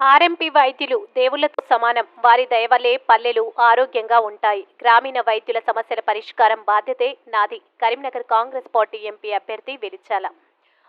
RMP వైద్యులు దేవుళ్ళతో సమానం. వారి దయవల్లే పల్లెలు ఆరోగ్యంగా ఉంటాయి. గ్రామీణ వైద్యుల సమస్యల పరిష్కారం బాధ్యతే నాది. కరీంనగర్ కాంగ్రెస్ పార్టీ ఎంపీ అభ్యర్థి వెలిచాల.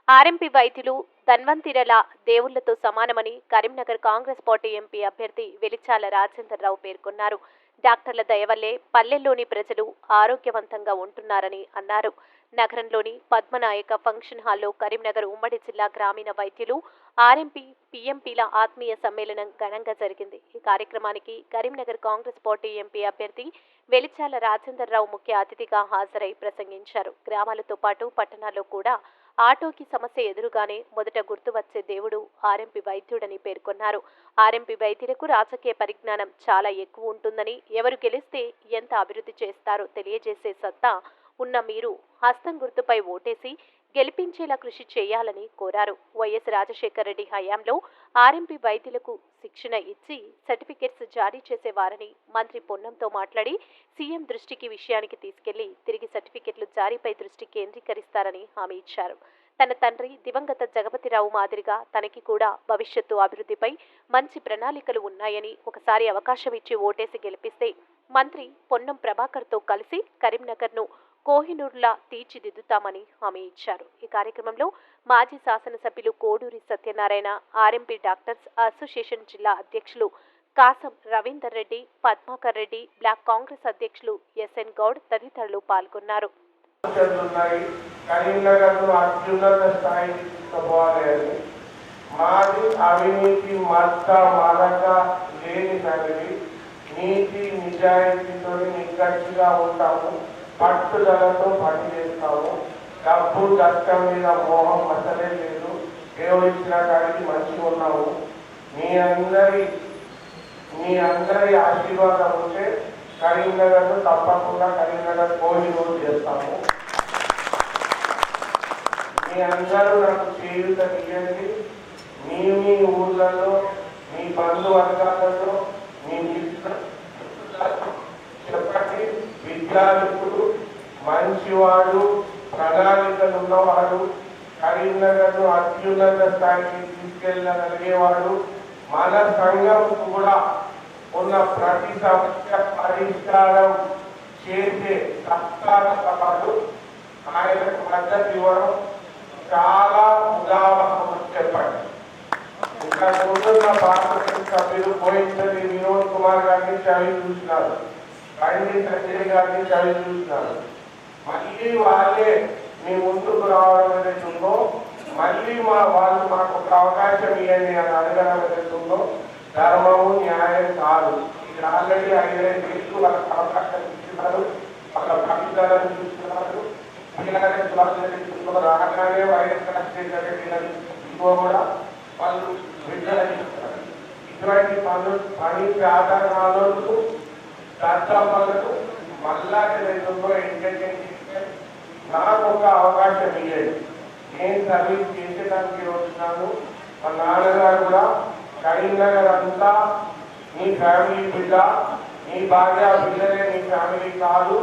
ఆర్ఎంపీ వైద్యులు ధన్వంతిరల దేవుళ్ళతో సమానమని కరీంనగర్ కాంగ్రెస్ పార్టీ ఎంపీ అభ్యర్థి వెలిచాల రాజేందర్రావు పేర్కొన్నారు. డాక్టర్ల దయవల్లే పల్లెల్లోని ప్రజలు ఆరోగ్యవంతంగా ఉంటున్నారని అన్నారు. నగరంలోని పద్మనాయక ఫంక్షన్ హాల్లో కరీంనగర్ ఉమ్మడి జిల్లా గ్రామీణ వైద్యులు ఆర్ఎంపీ పీఎంపీల ఆత్మీయ సమ్మేళనం ఘనంగా జరిగింది. ఈ కార్యక్రమానికి కరీంనగర్ కాంగ్రెస్ పార్టీ ఎంపీ అభ్యర్థి వెలిచాల రాజేందర్రావు ముఖ్య అతిథిగా హాజరై ప్రసంగించారు. గ్రామాలతో పాటు పట్టణాల్లో కూడా ఆటోకి సమస్య ఎదురుగానే మొదట గుర్తు వచ్చే దేవుడు ఆర్ఎంపీ వైద్యుడని పేర్కొన్నారు. ఆర్ఎంపీ వైద్యులకు రాజకీయ పరిజ్ఞానం చాలా ఎక్కువ ఉంటుందని ఎవరు గెలిస్తే ఎంత అభివృద్ధి చేస్తారో తెలియజేసే సత్తా ఉన్న మీరు హస్తం గుర్తుపై ఓటేసి గెలిపించేలా కృషి చేయాలని కోరారు. వైఎస్ రాజశేఖర రెడ్డి హయాంలో ఆర్ఎంపీ వైద్యులకు శిక్షణ ఇచ్చి సర్టిఫికెట్స్ జారీ చేసేవారని మంత్రి పొన్నంతో మాట్లాడి సీఎం దృష్టికి విషయానికి తీసుకెళ్ళి తిరిగి సర్టిఫికెట్లు జారీపై దృష్టి కేంద్రీకరిస్తారని హామీ ఇచ్చారు. తన తండ్రి దివంగత జగపతిరావు మాదిరిగా తనకి కూడా భవిష్యత్తు అభివృద్ధిపై మంచి ప్రణాళికలు ఉన్నాయని ఒకసారి అవకాశం ఇచ్చి ఓటేసి గెలిపిస్తే మంత్రి పొన్నం ప్రభాకర్తో కలిసి కరీంనగర్ను కోహినూర్లా తీర్చిదిద్దుతామని హామీ ఇచ్చారు. ఈ కార్యక్రమంలో మాజీ శాసనసభ్యులు Koduri Satyanarayana RMP doctors association జిల్లా అధ్యక్షులు కాసం రవీందర్ రెడ్డి పద్మాకర్ రెడ్డి బ్లాక్ కాంగ్రెస్ అధ్యక్షులు ఎస్ఎన్ గౌడ్ తదితరులు పాల్గొన్నారు. మాది అవినీతి మత్త మాదక లేని ఫ్యామిలీ నీతి నిజాయితీతో నిక్కచ్చిగా ఉంటాము. పట్టుదలతో పని చేస్తాము డబ్బు కష్టం మీద మోహం అసలే లేదు. దేవుడిచ్చిన కాడికి మంచిగా ఉన్నాము మీ అందరి మీ అందరి ఆశీర్వాదం ఉంటే కరీంనగర్ తప్పకుండా కరీంనగర్ కోహినూరు చేస్తాము. మీ అందరూ నాకు చేయూత ఇవ్వండి మీ మీ ఊళ్ళలో మీ బంధువర్గాలలో మీ మిత్ర విద్యార్థులు మంచివాడు ప్రణాళికలు ఉన్నవాడు కరీంనగర్ను అత్యున్నత స్థాయికి తీసుకెళ్ళగలిగేవాడు మన సంఘం కూడా ఉన్న ప్రతి సమస్య పరిష్కారం చేసే సత్కార సభలు ఆయనకు మద్దతు ఇవ్వడం చాలా ఉదాహరణ చెప్పండి. ఇంకా ముందున్న పార్లమెంట్ సభ్యులు పోయించని వినోద్ కుమార్ గారిని చవి చూసినారు. బండి సంజయ్ గారిని చదివి చూసినారు మళ్ళీ వాళ్ళే మీ ముందుకు రావడం ఏదైతే ఉందో మళ్ళీ మా వాళ్ళు మాకు ఒక అవకాశం ఇవ్వండి అని అడగడం ఏదైతే ఉందో ధర్మము న్యాయం కాదు. ఇక్కడ ఆల్రెడీ ఐదైదు ఏళ్ళు వాళ్ళకి అవకాశం ఇస్తున్నారు వాళ్ళ పట్టుదలను చూస్తున్నారు రాగానే వైఎస్ రాజశేఖర ఇంకో కూడా వాళ్ళు విడుదల చేస్తున్నారు ఇటువంటి పనులు పని ఆధారాలకు దత్తపనులకు మళ్ళా ఏదైతే ఉందో నాకు ఒక అవకాశం ఇవ్వండి నేను సర్వీస్ చేసేదానికి వచ్చినాను మా నాన్నగారు కూడా కరీంనగర్ అంతా నీ ఫ్యామిలీ బిడ్డ నీ భార్య బిడ్డలే నీ ఫ్యామిలీ కాదు.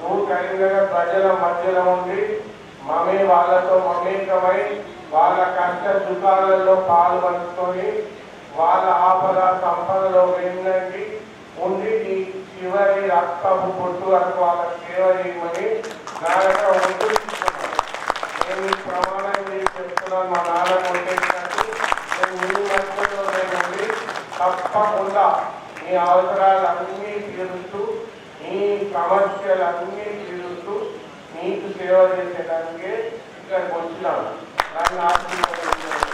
నువ్వు కరీంనగర్ ప్రజల మధ్యలో ఉండి మమే వాళ్ళతో మమేకమై వాళ్ళ కష్ట సుఖాలలో పాలు పంచుకొని వాళ్ళ ఆపద సంపదలో వెళ్ళండి. ఉండి చివరి రక్తపు పొట్టు వరకు వాళ్ళ సేవ చేయమని నాయక ఉంటూ నేను ప్రమాణం చేసి చెప్తున్నాను మా నాన్న కొట్టేసినట్టు. నేను మీ మధ్యలో ఉండి తప్పకుండా మీ అవసరాలన్నీ తీరుస్తూ మీ సమస్యలన్నీ తీరుస్తూ మీకు సేవ చేసేదానికే ఇక్కడికి వచ్చినాను. నన్ను ఆశీర్వదించాను